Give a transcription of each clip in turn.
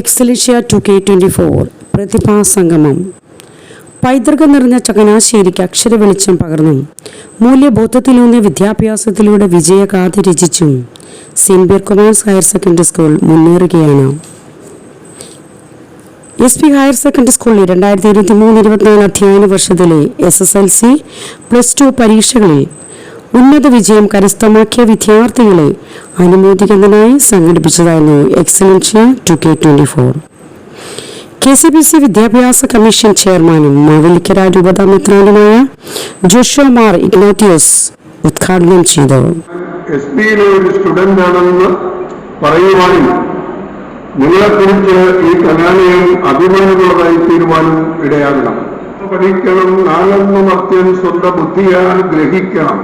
Excellencia two K twenty four പ്രതിഭാസംഗമം. പൈതൃകം നിറഞ്ഞ ചങ്ങനാശ്ശേരിക്ക് അക്ഷര വെളിച്ചം പകർന്നും. മൂല്യബോധത്തിലൂന്നിയ വിദ്യാഭ്യാസത്തിലൂടെ വിജയഗാഥ രചിച്ചും saint Berchmans higher secondary school മുന്നേറുകയാണ്. എസ് പി ഹയർ സെക്കൻഡറി സ്കൂളിൽ രണ്ടായിരത്തി ഇരുപത്തി മൂന്ന് ഇരുപത്തിനാല് അധ്യയന വർഷത്തിലെ S S L C plus two പരീക്ഷകളിൽ ഉന്നത വിജയം കരസ്ഥമാക്കിയ വിദ്യാർത്ഥികളെ അനുമോദിക്കുന്നതിനായി സംഘടിപ്പിച്ചതായിരുന്നു excellencia two K twenty four. K C B C വിദ്യാഭ്യാസ കമ്മീഷൻ ചെയർമാനും മാവേലിക്കര രൂപതാ മെത്രാനുമായ ജോഷോ മാർ ഇഗ്നാറ്റിയസ് ഉദ്ഘാടനം ചെയ്തു. എസ് പിയിലെ ഒരു സ്റ്റുഡന്റ് ആണെന്ന് പറയുവാനും നിങ്ങളെക്കുറിച്ച് ഈ കലാലയം അഭിമാനമുള്ളതായി തീരുവാനും ഇടയാകണം. പഠിക്കണം നാലെന്ന മർത്യൻ സ്വന്തം ബുദ്ധിയാൽ ഗ്രഹിക്കണം.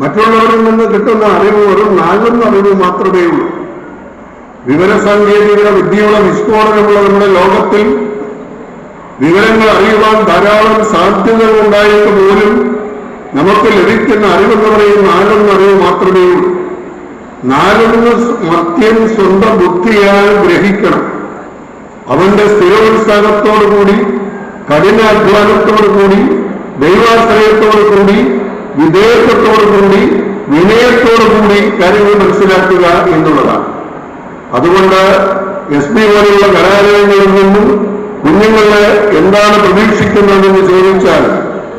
മറ്റുള്ളവരിൽ നിന്ന് കിട്ടുന്ന അറിവ് വെറും നാലെന്ന അറിവ് മാത്രമേ ഉള്ളൂ. വിവരസാങ്കേതിക വിദ്യയുടെ വിസ്ഫോടനമുള്ള നമ്മുടെ ലോകത്തിൽ വിവരങ്ങൾ അറിയുവാൻ ധാരാളം സാധ്യതകൾ ഉണ്ടായിട്ട് പോലും നമുക്ക് ലഭിക്കുന്ന അറിവെന്ന് പറയും നാലൊന്ന് അറിവ് മാത്രമേ ഉള്ളൂ. നാലൊന്ന് മത്യം സ്വന്തം ബുദ്ധിയാൽ ഗ്രഹിക്കണം. അവന്റെ സ്ഥിരോത്സാഹത്തോടുകൂടി കഠിനാധ്വാനത്തോടുകൂടി ദൈവാശ്രയത്തോടുകൂടി വിദേശ കാര്യങ്ങൾ മനസ്സിലാക്കുക എന്നുള്ളതാണ്. അതുകൊണ്ട് എസ് പി പോലെയുള്ള കലാലയങ്ങളിൽ നിന്നും കുഞ്ഞുങ്ങളെ എന്താണ് പ്രതീക്ഷിക്കുന്നതെന്ന് ചോദിച്ചാൽ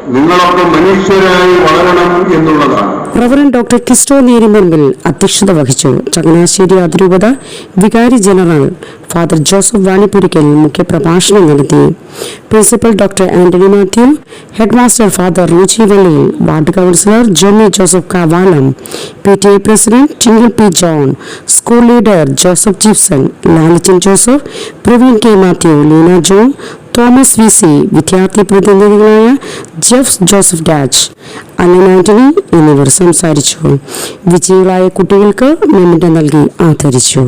നിങ്ങളൊക്കെ മനുഷ്യരായി വളരണം എന്നുള്ളതാണ്. റവറൻ ഡോക്ടർ കിസ്റ്റോ നേരിമൻപിൽ അധ്യക്ഷത വഹിച്ചു ചങ്ങനാശ്ശേരി അതിരൂപത വികാരി ജനറൽ ഫാദർ ജോസഫ് വാണിപ്പുരിക്കൽ മുഖ്യപ്രഭാഷണം നടത്തി principal doctor Antony Mathew head master father രുചി വെള്ളിയിൽ ward councillor Johnny Joseph Kavalam P T A president ചിങ്കിൾ P John school leader Joseph Gipson Lalachan Joseph Praveen K Mathew Leena John Thomas V C വിദ്യാർത്ഥി പ്രതിനിധികളായ Jeff Joseph ഡാച്ച് Alan Antony എന്നിവർ സംസാരിച്ചു. വിജയികളായ കുട്ടികൾക്ക് മെമ്മന്റ് നൽകി ആദരിച്ചു.